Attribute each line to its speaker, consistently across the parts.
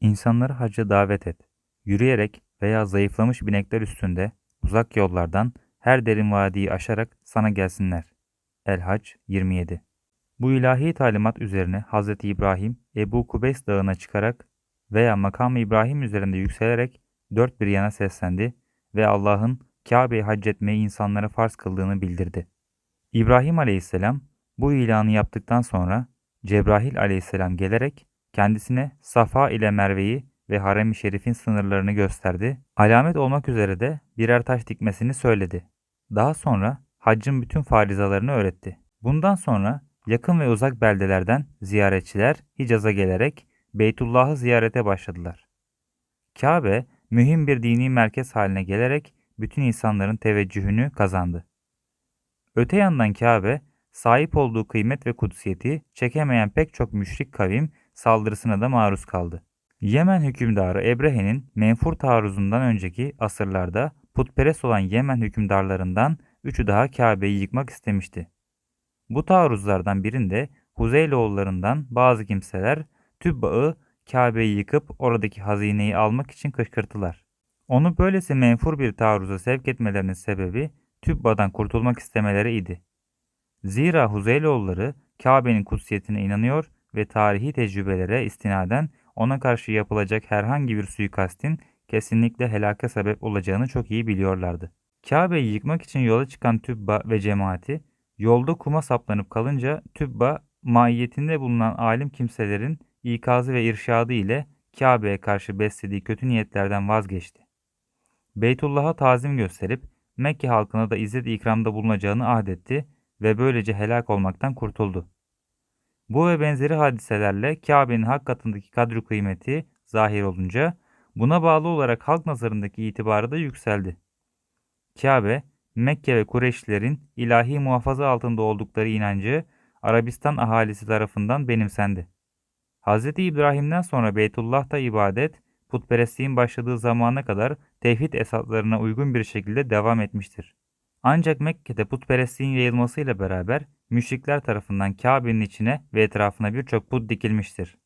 Speaker 1: İnsanları hacca davet et. Yürüyerek veya zayıflamış binekler üstünde uzak yollardan her derin vadiyi aşarak sana gelsinler. El-Hac 27 Bu ilahi talimat üzerine Hz. İbrahim Ebu Kubeys dağına çıkarak veya makamı İbrahim üzerinde yükselerek dört bir yana seslendi ve Allah'ın Kabe'yi hac etmeyi insanlara farz kıldığını bildirdi. İbrahim aleyhisselam bu ilanı yaptıktan sonra Cebrail aleyhisselam gelerek kendisine Safa ile Merve'yi ve Harem-i Şerif'in sınırlarını gösterdi. Alamet olmak üzere de birer taş dikmesini söyledi. Daha sonra haccın bütün farizalarını öğretti. Bundan sonra yakın ve uzak beldelerden ziyaretçiler Hicaz'a gelerek Beytullah'ı ziyarete başladılar. Kabe mühim bir dini merkez haline gelerek bütün insanların teveccühünü kazandı. Öte yandan Kabe, sahip olduğu kıymet ve kutsiyeti çekemeyen pek çok müşrik kavim saldırısına da maruz kaldı. Yemen hükümdarı Ebrehe'nin menfur taarruzundan önceki asırlarda putperest olan Yemen hükümdarlarından üçü daha Kabe'yi yıkmak istemişti. Bu taarruzlardan birinde Huzeyloğullarından bazı kimseler Tübba'ı Kabe'yi yıkıp oradaki hazineyi almak için kışkırttılar. Onu böylesi menfur bir taarruza sevk etmelerinin sebebi Tübba'dan kurtulmak istemeleri idi. Zira Huzeyloğulları Kabe'nin kutsiyetine inanıyor ve tarihi tecrübelere istinaden ona karşı yapılacak herhangi bir suikastin kesinlikle helaka sebep olacağını çok iyi biliyorlardı. Kabe'yi yıkmak için yola çıkan Tübba ve cemaati yolda kuma saplanıp kalınca Tübba maiyetinde bulunan alim kimselerin ikazı ve irşadı ile Kabe'ye karşı beslediği kötü niyetlerden vazgeçti. Beytullah'a tazim gösterip Mekke halkına da izzet ikramda bulunacağını ahdetti ve böylece helak olmaktan kurtuldu. Bu ve benzeri hadiselerle Kabe'nin hak katındaki kadru kıymeti zahir olunca buna bağlı olarak halk nazarındaki itibarı da yükseldi. Kabe, Mekke ve Kureyşlilerin ilahi muhafaza altında oldukları inancı Arabistan ahalisi tarafından benimsendi. Hz. İbrahim'den sonra Beytullah'ta ibadet, putperestliğin başladığı zamana kadar tevhid esaslarına uygun bir şekilde devam etmiştir. Ancak Mekke'de putperestliğin yayılmasıyla beraber müşrikler tarafından Kabe'nin içine ve etrafına birçok put dikilmiştir.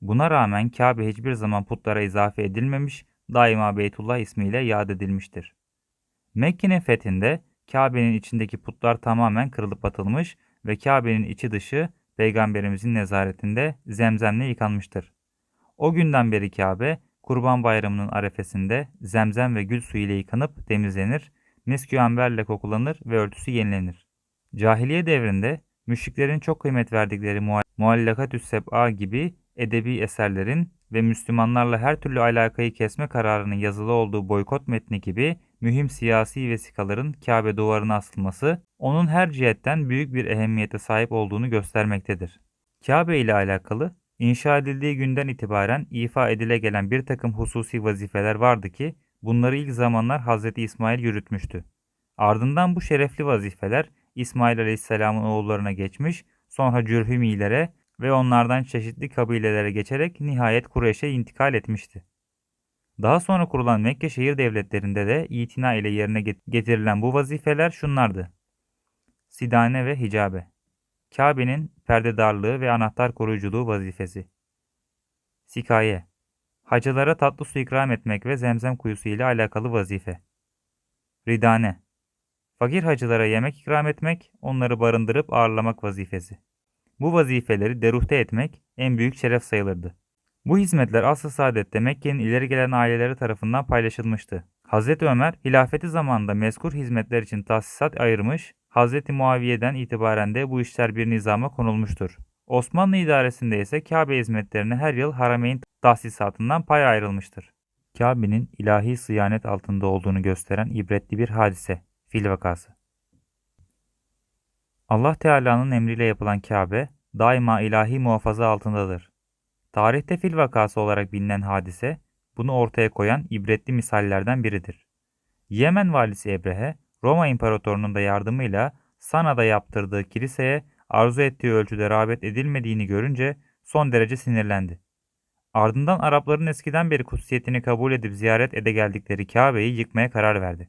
Speaker 1: Buna rağmen Kabe hiçbir zaman putlara izafe edilmemiş, daima Beytullah ismiyle yad edilmiştir. Mekke'nin fethinde Kabe'nin içindeki putlar tamamen kırılıp atılmış ve Kabe'nin içi dışı Peygamberimizin nezaretinde zemzemle yıkanmıştır. O günden beri Kabe, Kurban Bayramı'nın arefesinde zemzem ve gül suyu ile yıkanıp temizlenir, miskü amberle kokulanır ve örtüsü yenilenir. Cahiliye devrinde müşriklerin çok kıymet verdikleri Muallakatüs Seb'a gibi edebi eserlerin ve Müslümanlarla her türlü alakayı kesme kararının yazılı olduğu boykot metni gibi mühim siyasi vesikaların Kabe duvarına asılması onun her cihetten büyük bir ehemmiyete sahip olduğunu göstermektedir. Kabe ile alakalı inşa edildiği günden itibaren ifa edile gelen bir takım hususi vazifeler vardı ki bunları ilk zamanlar Hz. İsmail yürütmüştü. Ardından bu şerefli vazifeler İsmail Aleyhisselam'ın oğullarına geçmiş, sonra Cürhümilere ve onlardan çeşitli kabilelere geçerek nihayet Kureyş'e intikal etmişti. Daha sonra kurulan Mekke şehir devletlerinde de itina ile yerine getirilen bu vazifeler şunlardı. Sidane ve hicabe. Kabe'nin perdedarlığı ve anahtar koruyuculuğu vazifesi. Sikaye. Hacılara tatlı su ikram etmek ve zemzem kuyusu ile alakalı vazife. Ridane. Fakir hacılara yemek ikram etmek, onları barındırıp ağırlamak vazifesi. Bu vazifeleri deruhte etmek en büyük şeref sayılırdı. Bu hizmetler asıl saadette Mekke'nin ileri gelen aileleri tarafından paylaşılmıştı. Hz. Ömer hilafeti zamanında mezkur hizmetler için tahsisat ayırmış, Hz. Muaviye'den itibaren de bu işler bir nizama konulmuştur. Osmanlı idaresinde ise Kabe hizmetlerine her yıl Harameyn tahsisatından pay ayrılmıştır. Kabe'nin ilahi sıyanet altında olduğunu gösteren ibretli bir hadise, fil vakası. Allah Teala'nın emriyle yapılan Kabe daima ilahi muhafaza altındadır. Tarihte fil vakası olarak bilinen hadise bunu ortaya koyan ibretli misallerden biridir. Yemen valisi Ebrehe, Roma İmparatorunun da yardımıyla Sana'da yaptırdığı kiliseye arzu ettiği ölçüde rağbet edilmediğini görünce son derece sinirlendi. Ardından Arapların eskiden beri kutsiyetini kabul edip ziyaret ede geldikleri Kabe'yi yıkmaya karar verdi.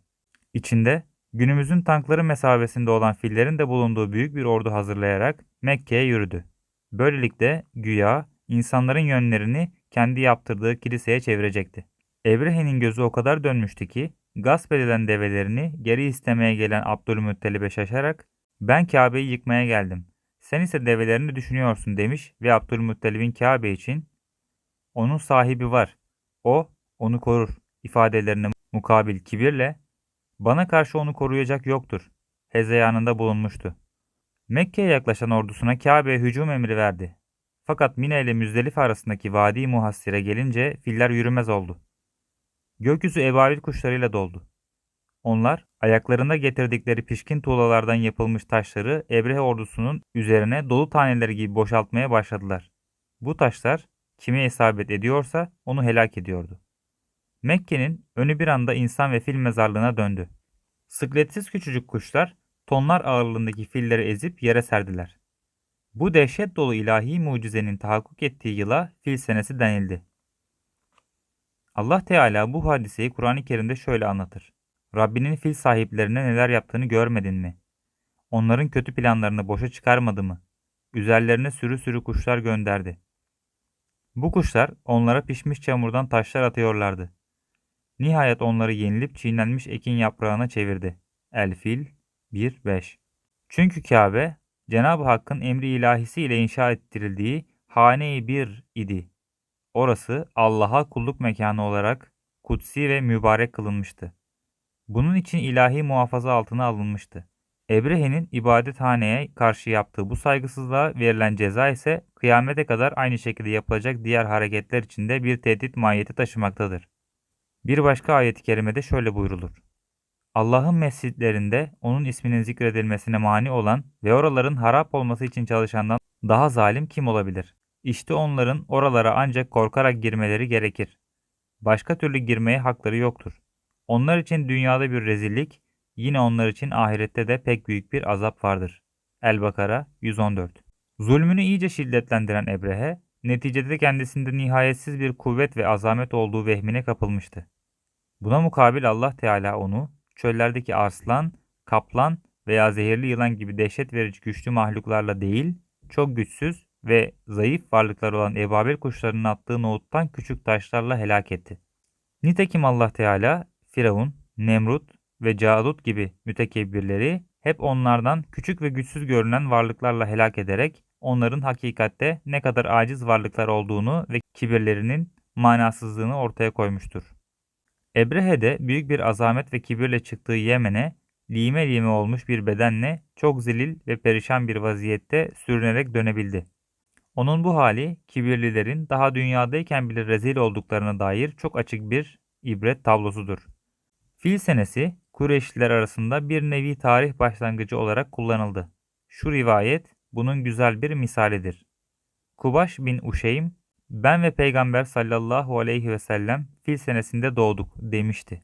Speaker 1: İçinde günümüzün tankları mesabesinde olan fillerin de bulunduğu büyük bir ordu hazırlayarak Mekke'ye yürüdü. Böylelikle güya insanların yönlerini kendi yaptırdığı kiliseye çevirecekti. Ebrehe'nin gözü o kadar dönmüştü ki gasp edilen develerini geri istemeye gelen Abdülmuttalib'e şaşarak ben Kabe'yi yıkmaya geldim. Sen ise develerini düşünüyorsun demiş ve Abdülmuttalib'in Kabe için onun sahibi var. O onu korur ifadelerine mukabil kibirle bana karşı onu koruyacak yoktur. Hezeyanında bulunmuştu. Mekke'ye yaklaşan ordusuna Kabe'ye hücum emri verdi. Fakat Mine ile Müzdelife arasındaki Vadi Muhassir'e gelince filler yürümez oldu. Gökyüzü ebabil kuşlarıyla doldu. Onlar ayaklarında getirdikleri pişkin tuğlalardan yapılmış taşları Ebrehe ordusunun üzerine dolu taneleri gibi boşaltmaya başladılar. Bu taşlar kime isabet ediyorsa onu helak ediyordu. Mekke'nin önü bir anda insan ve fil mezarlığına döndü. Sıkletsiz küçücük kuşlar tonlar ağırlığındaki filleri ezip yere serdiler. Bu dehşet dolu ilahi mucizenin tahakkuk ettiği yıla fil senesi denildi. Allah Teala bu hadiseyi Kur'an-ı Kerim'de şöyle anlatır. Rabbinin fil sahiplerine neler yaptığını görmedin mi? Onların kötü planlarını boşa çıkarmadı mı? Üzerlerine sürü sürü kuşlar gönderdi. Bu kuşlar onlara pişmiş çamurdan taşlar atıyorlardı. Nihayet onları yenilip çiğnenmiş ekin yaprağına çevirdi. El-Fil 1-5 Çünkü Kabe, Cenab-ı Hakk'ın emri ilahisi ile inşa ettirildiği hane-i bir idi. Orası Allah'a kulluk mekanı olarak kutsi ve mübarek kılınmıştı. Bunun için ilahi muhafaza altına alınmıştı. Ebrehe'nin ibadethaneye karşı yaptığı bu saygısızlığa verilen ceza ise kıyamete kadar aynı şekilde yapılacak diğer hareketler içinde bir tehdit mahiyeti taşımaktadır. Bir başka ayet-i kerimede şöyle buyrulur. Allah'ın mescitlerinde onun isminin zikredilmesine mani olan ve oraların harap olması için çalışandan daha zalim kim olabilir? İşte onların oralara ancak korkarak girmeleri gerekir. Başka türlü girmeye hakları yoktur. Onlar için dünyada bir rezillik, yine onlar için ahirette de pek büyük bir azap vardır. El-Bakara 114 Zulmünü iyice şiddetlendiren Ebrehe, neticede kendisinde nihayetsiz bir kuvvet ve azamet olduğu vehmine kapılmıştı. Buna mukabil Allah Teala onu çöllerdeki arslan, kaplan veya zehirli yılan gibi dehşet verici güçlü mahluklarla değil, çok güçsüz ve zayıf varlıklar olan ebabil kuşlarının attığı nohuttan küçük taşlarla helak etti. Nitekim Allah Teala Firavun, Nemrut ve Calut gibi mütekebbirleri hep onlardan küçük ve güçsüz görünen varlıklarla helak ederek onların hakikatte ne kadar aciz varlıklar olduğunu ve kibirlerinin manasızlığını ortaya koymuştur. Ebrehe büyük bir azamet ve kibirle çıktığı Yemen'e lime lime olmuş bir bedenle çok zelil ve perişan bir vaziyette sürünerek dönebildi. Onun bu hali kibirlilerin daha dünyadayken bile rezil olduklarına dair çok açık bir ibret tablosudur. Fil senesi Kureyşliler arasında bir nevi tarih başlangıcı olarak kullanıldı. Şu rivayet bunun güzel bir misalidir. Kubaş bin Uşeym, ben ve Peygamber sallallahu aleyhi ve sellem fil senesinde doğduk demişti.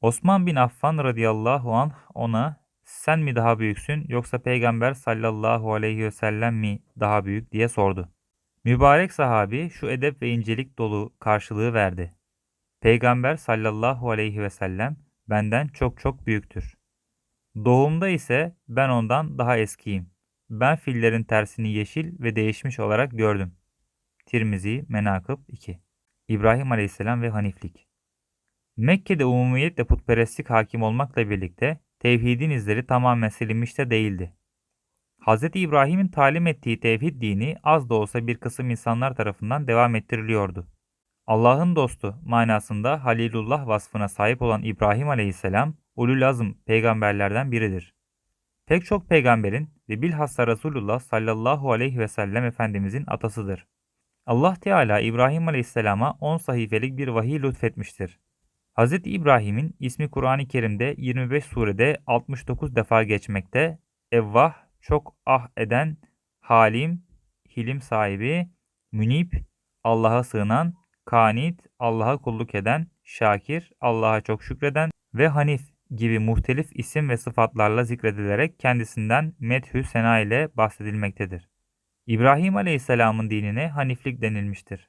Speaker 1: Osman bin Affan radıyallahu anh ona sen mi daha büyüksün yoksa Peygamber sallallahu aleyhi ve sellem mi daha büyük diye sordu. Mübarek sahabi şu edep ve incelik dolu karşılığı verdi. Peygamber sallallahu aleyhi ve sellem benden çok çok büyüktür. Doğumda ise ben ondan daha eskiyim. Ben fillerin tersini yeşil ve değişmiş olarak gördüm. Tirmizi Menakıb 2 İbrahim Aleyhisselam ve Haniflik Mekke'de umumiyetle putperestlik hakim olmakla birlikte tevhidin izleri tamamen silinmiş de değildi. Hz. İbrahim'in talim ettiği tevhid dini az da olsa bir kısım insanlar tarafından devam ettiriliyordu. Allah'ın dostu manasında Halilullah vasfına sahip olan İbrahim aleyhisselam ulul azm peygamberlerden biridir. Pek çok peygamberin ve bilhassa Resulullah sallallahu aleyhi ve sellem Efendimizin atasıdır. Allah Teala İbrahim aleyhisselama 10 sahifelik bir vahiy lütfetmiştir. Hz. İbrahim'in ismi Kur'an-ı Kerim'de 25 surede 69 defa geçmekte, evvah, çok ah eden, halim, hilim sahibi, münip, Allah'a sığınan, kanit, Allah'a kulluk eden, şakir, Allah'a çok şükreden ve hanif gibi muhtelif isim ve sıfatlarla zikredilerek kendisinden methü sena ile bahsedilmektedir. İbrahim Aleyhisselam'ın dinine haniflik denilmiştir.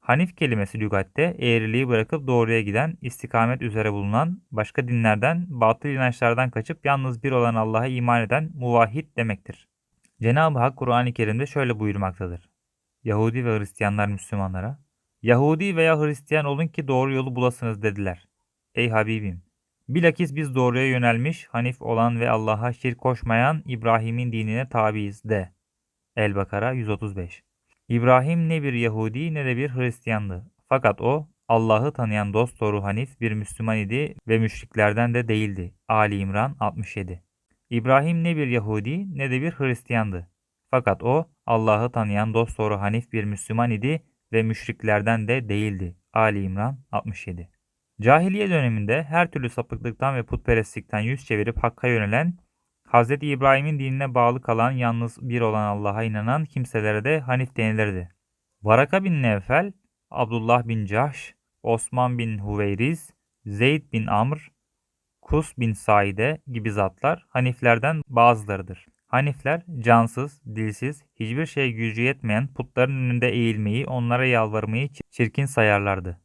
Speaker 1: Hanif kelimesi lügatte eğriliği bırakıp doğruya giden, istikamet üzere bulunan, başka dinlerden, batıl inançlardan kaçıp yalnız bir olan Allah'a iman eden muvahhid demektir. Cenab-ı Hak Kur'an-ı Kerim'de şöyle buyurmaktadır. Yahudi ve Hristiyanlar Müslümanlara, Yahudi veya Hristiyan olun ki doğru yolu bulasınız dediler. Ey Habibim! Bilakis biz doğruya yönelmiş, hanif olan ve Allah'a şirk koşmayan İbrahim'in dinine tabiiz de. El-Bakara 135 İbrahim ne bir Yahudi ne de bir Hristiyandı. Fakat o Allah'ı tanıyan dosdoğru hanif bir Müslüman idi ve müşriklerden de değildi. Ali İmran 67 İbrahim ne bir Yahudi ne de bir Hristiyandı. Fakat o Allah'ı tanıyan dosdoğru hanif bir Müslüman idi ve müşriklerden de değildi. Ali İmran 67 Cahiliye döneminde her türlü sapıklıktan ve putperestlikten yüz çevirip Hakk'a yönelen, Hz. İbrahim'in dinine bağlı kalan yalnız bir olan Allah'a inanan kimselere de Hanif denilirdi. Varaka bin Nevfel, Abdullah bin Cahş, Osman bin Huveyriz, Zeyd bin Amr, Kus bin Saide gibi zatlar Haniflerden bazılarıdır. Hanifler cansız, dilsiz, hiçbir şeye gücü yetmeyen putların önünde eğilmeyi, onlara yalvarmayı çirkin sayarlardı.